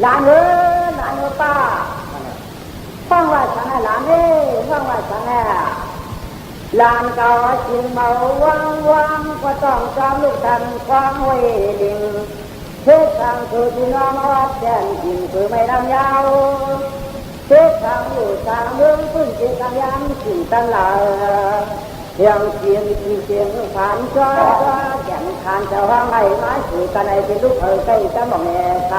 หลานเอ้ยหลานเอ้ยป้าฟังว่าฉันหลานเอ้ยฟังว่าฉันให้ลานเก่าจิงเมาวังวังก็ต้องจำลูกทันความไว้ดิงเพื่อทางคือที่น้องวัดแจ้งจริงคือไม่ดำยาวเพื่อทางอยู่ทางเมืองพื้นที่กำยำสิ่งตั้งหลาย ยงเพียงที่เพียงผ่านจอแก่นขานจะว่าไงไม้สื่อกันในเป็นลูกเอ๋ยใกล้จะบอกแม่ใคร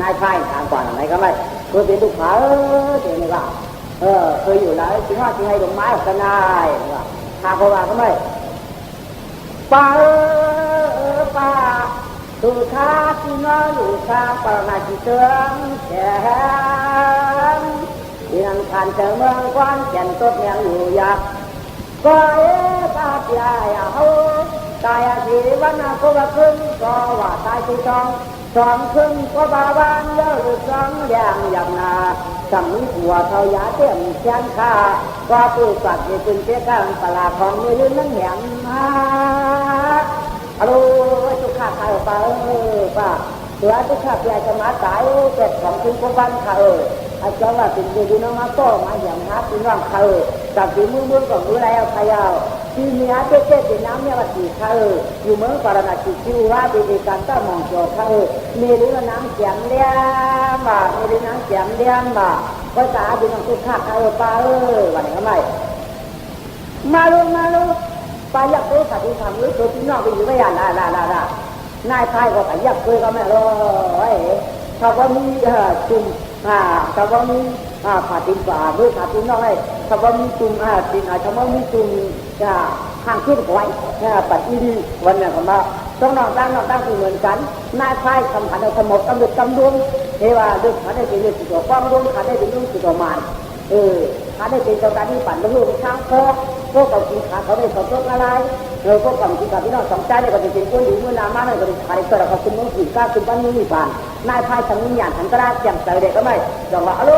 นายชายถามก่อนอะไรก็ไม่เคยเป็นลูกค้าเออเดี๋ยวนี้ว่าเออเคยอยู่แล้วจริงว่าจริงให้ดอกไม้ออกกันได้ว่าถ้าเขาว่าก็ไม่ป้าเออป้าสุขาที่น้อยอยู่ข้างปรมาจิเตืองแข็ง นที่นั่งทานเจอเมืองกวานแก่นต้นเมียงอยู่ยากก็เอ๊ะตาพี่อาเอาตายอาชีวันนาก็ว่าขึ้นก็ว่าตายที่จองสองครึ่งก็บาบานเยอะหรือสองอย่างอย่างนาสังหัวเท่ายาเต็มเชียนข้าก็ปูสัตว์อยู่เป็นเจ้าการตลาดของมือลื่นนั่งเหงมาฮัลโหลจุขาใครป้าเออป้าเสือจุกข้าเปียจะมาตายเจ็ดของคุณก็บ้านข้าเออ อาจารย์ว่าเป็นดีน้องมาโตมาอย่างนับพี่น้องข้าเออกับที่มือมือกับมือแล้วขยาวทีเนี้ยเจ๊เจ๊เป็นน้ำเนี่ยว่าสีเขาอยู่เมืองปารณาจิคิวว่าดีๆกันต้งมองจอเขามีหรือน้ำเสียงเลี้ยมบ่มีหรือน้ำเสียงเลี้ยมบ่าก็ตาดีน้องทุกข้าเขาป้าเออวันนี้ก็ไม่มาลูมาลูป้าอยากรู้ปฏิธรรมหรือตัวพี่น้องไปอยู่ไม่ยานลาลาลาลานายชายก็ไปยากคุยก็ไม่รู้เฮ้ยถ้าว่ามีจุ่ม อ่าถ้าว่ามีอ่าผาตินฝ่าหรือผาตินน้อยถ้าว่ามีจุ่มอ่าตินอ่าถ้าว่ามีจุ่มจะห่างขึ้นไว้นะปัดอีดีวันนี้ก็มาต้องนอกตั้งนอกตั้งคือเหมือนกันนายชายคำพันธ์สมบกำลังกำดวงเทวาดึกขาได้เป็นเรื่องสุดกว้างดวงขาได้เป็นเรื่องสุดมานเออขาได้เป็นเจ้าการที่ปั่นลูกช้างโคพวกเขากินขาเขาได้สมทบอะไร เออพวกเขากินกับพี่น้องสองใจเนี่ยก็จะเป็นคนดีเมื่อนามาเนี่ยก็จะขายกระเขาคุณมึงผีก้าคุณบ้านนี้มีบ้านนายพายทำนิยานทันกระแจ่มใสเด็กก็ไม่จังว่าฮัลโหล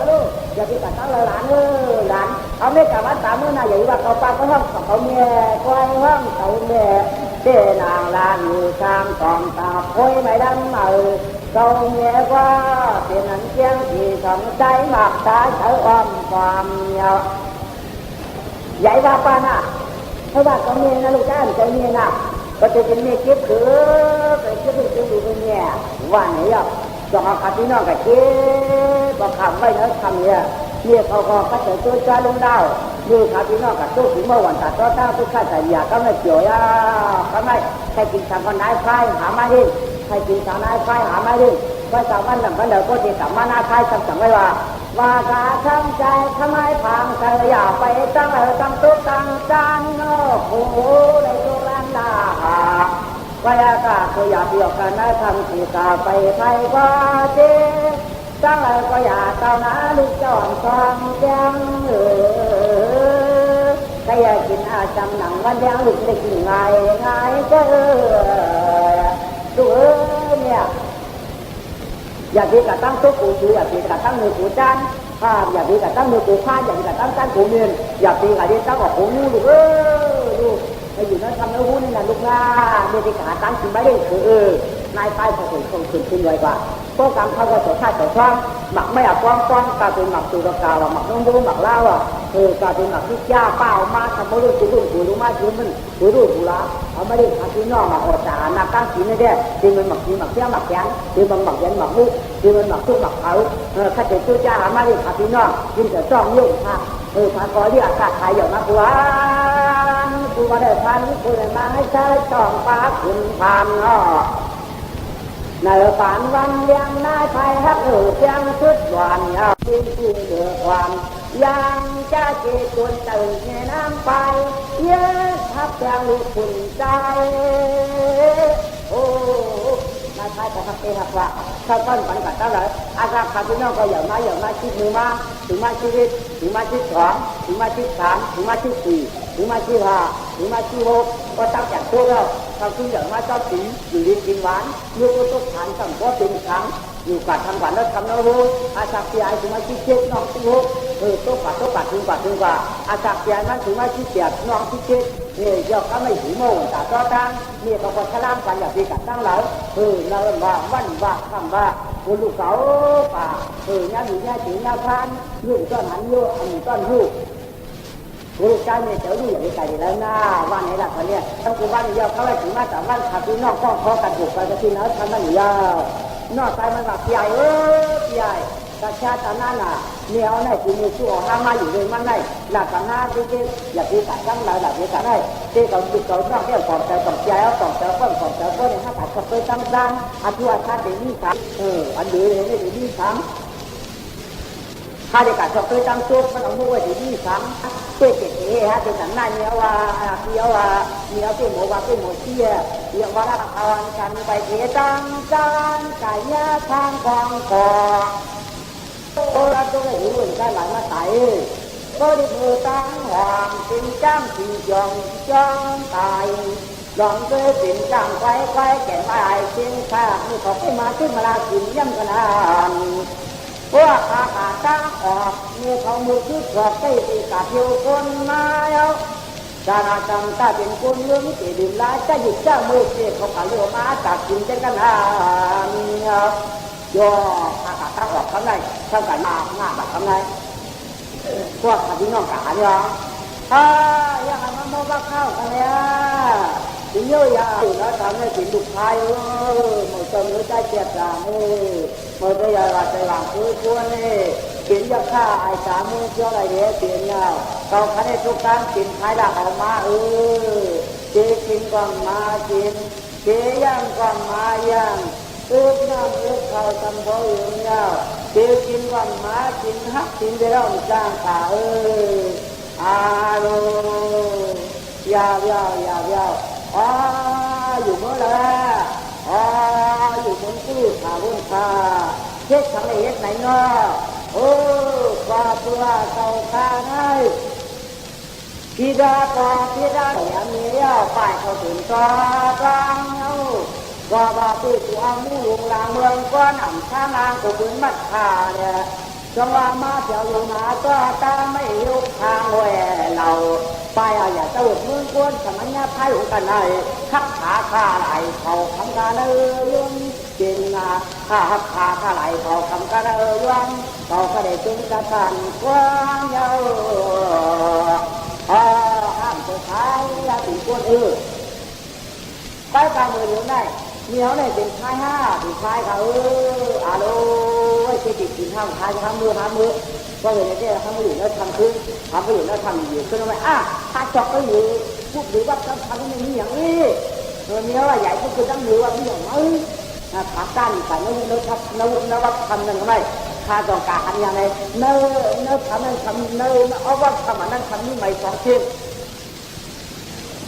ฮัลโหลอย่าไปตัดตั้งหลานเออหลานเอาไม่กลับมาตามเมื่อนายอย่าว่าเขาปาก็ห้องเขาเมียควายห้องเขาเมียเจ้นางลานอยู่ตามกองตาโอยไม่ดำเออเขาเมียว่าเป็นนันเชียงที่สองใจหมักตาเฉยอ้อมความเมียใหญ่ว่าปานะ พราะว่าเขาเมียนะลูกจ้างใจเมียนะก็จะเป็นเมียเก็บคือไปเก็บไปเก็บดูเป็นเมียว่าไหนอะจองเอาคาที่นอกกับเก็บบอกคำไว้นะคำเนี่ยเมียเขาก็ก็จะตัวจ้าลงดาวดูคาที่นอกกับตู้ถึงเมื่อวันตัดตัวตั้งทุกข้าแต่ยาก็ไม่เกี่ยวย่าก็ไม่ใครกินสามคนนายไฟหามาดิใครกินสามนายไฟหามาดิก็สามวันหนึ่งวันเดียวก็จะสามวันนายไฟจำจำไว้ว่าว่าตาช้ำใจทำไมพังใจอย่าไปตั้งเออตั้งตุ๊กตั้งจ โอ้โหในตัวแลนดาว่ายากาก็อย่าเบียดกันนะทำสีตาไปไทยว่าเจตั้งเออก็อย่าเต้านาลูกจอมทองยังเออใครอยากกินอาจำหนังวันยังลูกได้กินไงไงเจอดูเออเนี่ยอย่าพีกระตั้งตุ๊กปูชูอย่าพีกระตั้งมือปูจานอ่าอย่าพีกระตั้งมือปูผ้าอย่าพีกระตั้งจานปูเมียนอย่าพีกระดิ่งตั้งออกปูงูลูกเออ ลูกไปอยู่นั่นทำเนื้อหูนี่นะลูกนะเมียพีกระตั้งกินไม่ได้คือเออนายไปพอถึงคงถึงขึ้นไวกว่าพวกกรรเขาก็สดท้ายสดท้องหมักไม่อาป้องป้องกาเป็นหมักตูดกาวหมักน้องดูหมักเล่าอะเออกาเป็นหมักที่ย่าเป้ามาทำไม่รู้จุรุ่นกูรู้มาจุดมันกูรู้กูละเอาไม่ได้ทำที่นอกมาอดจากนักตั้งกินนี่เด้ที่มันหมักที่หมักเที่ยหมักแข็งที่มันหมักยันหมักลูกที่มันหมักทุกหมักเขาเออข้าเจ้าเจ้าจ้าหามาดิขาพี่นองยินแต่จ้องยุ่งค่ะเออพากอเรียกอากายอย่างนักวัน กูมาได้พันกูได้มาให้ใช้จองฟ้าคุณพามนาะในฝันวันเลี้ยงนายไทยฮักเออเสียงชุดหวานยาวจริงจริงเดือความยังจะเจตวนตื่นในน้ำไปเยอะทับแงลูกคุณใจโอ้นายชายจะทำเองหักว่าถ้าต้นปันกัดเท่าไหร่อาการขาดพี่น้องก็อย่ามาอย่ามาชิดมือมาถึงมาชีวิตถึงมาชิดสองถึงมาชิดสามถึงมาชิดสี่ ถึงมาชิดห้าถึงมาชิดหกก็ตั้งแต่ตัวแล้วเขาคืออย่างมาเจ้าสีอยู่ดีกินหวานลูกก็ต้องฐานตั้งเพราะเป็นครั้งอยู่กัดทำกว่าแล้วทำแล้วรู้อาจากปีไอถึงมาคิดเจ็ดน้องที่รู้เออโต๊ะ กัดโต๊ะกัดถึงกว่าถึงกว่าอาจไม่เจ็ดเนี่ยยกก็ไม่ถือโม่แต่ก็ตั้งนี่ยก็คนขล่างกันดีแล้วนะวันไหนหลักวันเนี้ยต้อันนี้ต้นลูกกูใจเนี่ยเจ้าดูอย่างนี้ใจดีแล้วนะว่าไหนล่ะคนเนี้ยต้องกูว่านี่ยวเขาไว้ถึงมาแต่วันขับที่นอกก็พอกันถูกไปก็ที่นั้นทำมันยาวนอกใจมันแบบใหญ่เออใหญ่กระชาตานั่นน่ะเหนียวในกูมีชั่วห้ามาอยู่เลยมันในหลักกันหน้าที่ที่อย่าที่ตัดตั้งเลยหลักที่ตัดได้ที่เขาดูเขาต้องเที่ยวก่อนใจก่อนใจเอาก่อนใจก่อนก่อนใจก่อนเนี่ยถ้าตัดก็ไปตั้งตั้งอาชีวะชาตินี้สามเอออันนี้เลยไม่ดีสาม ถ้าเด็กกัดชอบเคยตั้งซุปมันเอามือไว้ที่นี่ซ้ำเจ๊เจ๊เจ๊ฮะเจ๊สันนั่นเนี่ยว่าเที่ยว่าเที่ยวเป็นหมูว่าเป็นหมูเชี่ยเรียว่าละอวันกันไปเทตังจานก่ยาทางกองคองโอ้ละตัวไอ้หุ่นได้หลายมาไต่ก็ได้เธอตั้งหวางสิงจ้างสิงยองจ้องตายลองเคยสิงจ้างไว้ไว้แก่ไม้สิงข้ามือขอขึ้มาขึ้นมาลาสิงย่ำกันนาน พวกอาหารตั้งออกมีเขามือคือขอบใต้ตีกาเที่ยวคนมาเอาจานาจังตาเป็นคนเรื่องที่ดื่มลายจะหยุดจะมือเสียเขาขาเรือมาจากกินเจังกันหาย่ออาหารตั้งออกข้างในข้างกันมาหน้าแบบข้างในพวกพี่น้องกาเนี่ยอ่าอย่างนั้นมันมาเข้ากันเลยอะถึง เยอะยาแล้วทำให้ถึงลูกชายเออหมดจนหัวใจเจ็บจังเออหมื่อได้ยาลาใจหลังคือชวนนี่กินยาฆ่าไอ้สามีเชื่ออะไรเดี๋ยวเสียเงาเขาคันให้ทุกการกินขายดักออกมาเออเจกินก่อนมากินเจย่างก่อนมาย่างเอึบน้ำอึบข้าวตำบ่อยู่เงาเจกินก่อนมากินฮักกินเดี๋ยวจ้างขาเอออาโลยาวยาวยาวยาว อ๋อยู่เมื่อไรอ๋อยู่บนตู้ขาบนขาเฮ็ดทางไหนเฮ็ดไหนเนาะโอ้กว่าตัวเก่าคาไงพี่ดาตาพี่ดาอย่ามีเลี้ยวไปเขาถึงตากลางเอาว่าว่าตู้กูเอามู่ลงลางเมืองก้อนอ่ำข้างลางกูบึงมัดขาเนี่ยจังว่ามาเที่ยวอยู่นาก็ตาไม่ยุกทางแหวเรา ไปเอาอย่าเจ้าเมืองกวนสมัยนี้พายหัวกันไอขับขาข้าไหลเขาคำกันเอ้ยงจินนาข้าขับขาข้าไหลเขาคำกันเออยังเขาก็ได้จึงกระสันกว้างเยาอ่าห้ามตัวท้ายยาตีกวนเออไปกลางมืออยู่ได้ เหนียเนี่ยเป็นชายห้าเป็นชายเขาเอออาโลไอ้เจ๊ติดกินข้าวชายจะทำมือทำมือก็เลยเนี่ยทำมืออยู่แล้วทำขึ้นทำไปอยู่แล้วทำอยู่ขึ้นมาอะถ้าจอกก็อยู่พวกหรือว่าทำทำให้มันมีอย่างนี้เออเนี้ยว่าใหญ่ก็คือต้องหรือว่ามีอย่างนี้ขาก้นแต่เนื้อเนื้อทับเนื้อเนื้อวัดทำหนั่นก็ไม่ข้าต้องการทำยังไงเนื้อเนื้อทำนั่นทำเนื้อเอาว่าทำอันนั้นทำนี่ไม่สองเช่น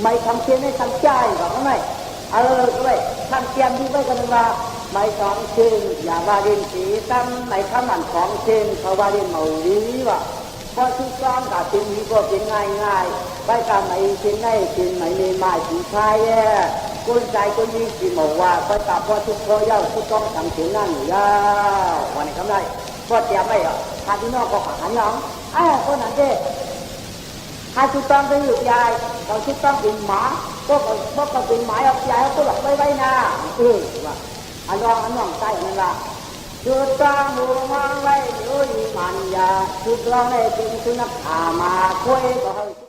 ไม่ทำเช่นให้ทำใจก็ไม่เออก็ไม่ ท่านเตรียมที่ไว้กันว่าไม่สองเช่นอย่าว่าเรียนสีตั้งในข้ามังสองเช่นเขาว่าเรียนเหมาดีวะเพราะทุกซ้อมกับเป็นนี้ก็เป็นง่ายง่ายไปกับไม่เช่นได้เช่นไม่ในมาผีชายแย่คนใจคนนี้สีหมอว่าไปกับพอทุกโคเย่าทุกต้องทำเช่นนั่นอยู่แววันนี้ทำได้ก็เตรียมไม่หรอทานที่นอกก็ขาหันหลังอ้าวคนนั้นเจ้ hai chú con tới lượt dài còn chú con bị mã có còn có còn bị mã học dài có lọc bay bay nè ừ anh lo anh lòng tay anh là chưa ta mùa mang bay nhớ gì màn ya chú con này chúng chú nắp à mà quê có hơi